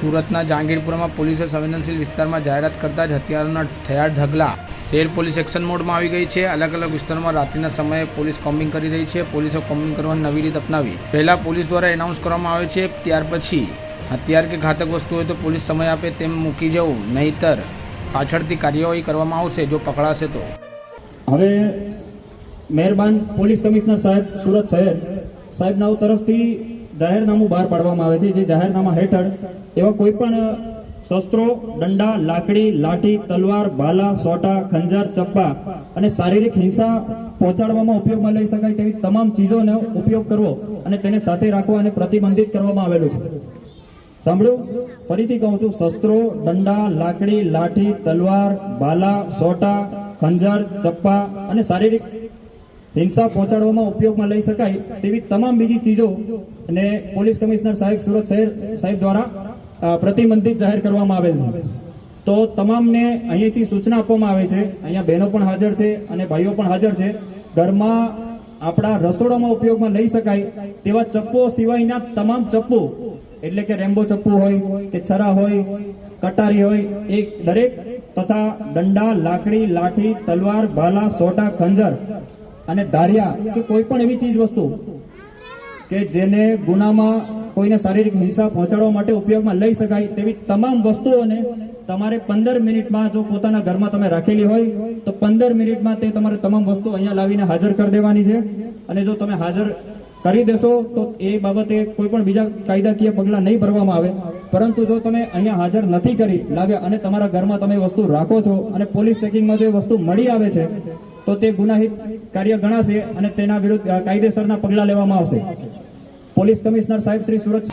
સુરતના જાંગીરપુરામાં પોલીસે સંવેદનશીલ વિસ્તારમાં જાહેરાત કરતા જ હથિયારોના થયા ઢગલા. શહેર પોલીસ એક્શન મોડમાં આવી ગઈ છે. અલગ અલગ વિસ્તારમાં રાત્રિના સમયે પોલીસ કોમ્બિંગ કરી રહી છે. પોલીસે કોમ્બિંગ કરવાની નવી રીત અપનાવી. પહેલા પોલીસ દ્વારા એનાઉન્સ કરવામાં આવે છે. ત્યાર પછી હથિયાર કે ઘાતક વસ્તુ હોય તો પોલીસ સમય આપે તેમ મૂકી જવું. નહીતર પાછળથી કાર્યવાહી કરવામાં આવશે જો પકડાશે તો. હવે મહેરબાન પોલીસ કમિશનર સાહેબ, સુરત શહેર સાહેબના તરફથી જાહેરનામું બહાર પાડવામાં આવે છે, જે જાહેરનામા હેઠળ એવા કોઈ પણ શસ્ત્રો, દંડા, લાકડી, લાઠી, તલવાર ભાલા સોટા, ખંજર ચપ્પા અને શારીરિક હિંસા પહોંચાડવામાં ઉપયોગમાં લઈ શકાય તેવી તમામ ચીજોનો ઉપયોગ કરવો અને તેને સાથે રાખવા અને પ્રતિબંધિત કરવામાં આવેલું છે. સાંભળ્યું? ફરીથી કહું છું, શસ્ત્રો, દંડા, લાકડી, લાઠી, તલવાર ભાલા સોટા, ખંજર ચપ્પા અને શારીરિક હિંસા પહોંચાડવામાં ઉપયોગમાં લઈ શકાય તેવી તમામ બીજી ચીજો અને પોલીસ કમિશનર સાહેબ સુરત શહેર સાહેબ દ્વારા પ્રતિબંધિત જાહેર કરવામાં આવેલ છે. તો તમામને અહીંથી સૂચના આપવામાં આવે છે, અહીંયા બહેનો પણ હાજર છે અને ભાઈઓ પણ હાજર છે, ઘરમાં આપણા રસોડામાં ઉપયોગમાં લઈ શકાય તેવા ચપ્પુઓ સિવાયના તમામ ચપ્પુ, એટલે કે રેમ્બો ચપ્પુ હોય, કે છરા હોય, કટારી હોય, એ દરેક તથા દંડા, લાકડી, લાઠી, તલવાર ભાલા સોટા, ખંજર અને ધારિયા કે કોઈ પણ એવી ચીજ વસ્તુ કે જેને ગુનામાં કોઈને શારીરિક હિંસા પહોંચાડવા માટે ઉપયોગમાં લઈ શકાય તેવી તમામ વસ્તુઓને તમારે પંદર મિનિટમાં જો પોતાના ઘરમાં તમે રાખેલી હોય, તો પંદર મિનિટમાં તે તમારે તમામ વસ્તુ અહીંયા લાવીને હાજર કરી દેવાની છે. અને જો તમે હાજર કરી દેશો, તો એ બાબતે કોઈ પણ બીજા કાયદાકીય પગલાં નહીં ભરવામાં આવે. પરંતુ જો તમે અહીંયા હાજર નથી કરી લાવ્યા અને તમારા ઘરમાં તમે વસ્તુ રાખો છો અને પોલીસ ચેકિંગમાં જો એ વસ્તુ મળી આવે છે તો તે ગુનાહિત કાર્ય ગણાશે અને તેના વિરુદ્ધ કાયદેસરના પગલાં લેવામાં આવશે. પોલીસ કમિશનર સાહેબ શ્રી સુરત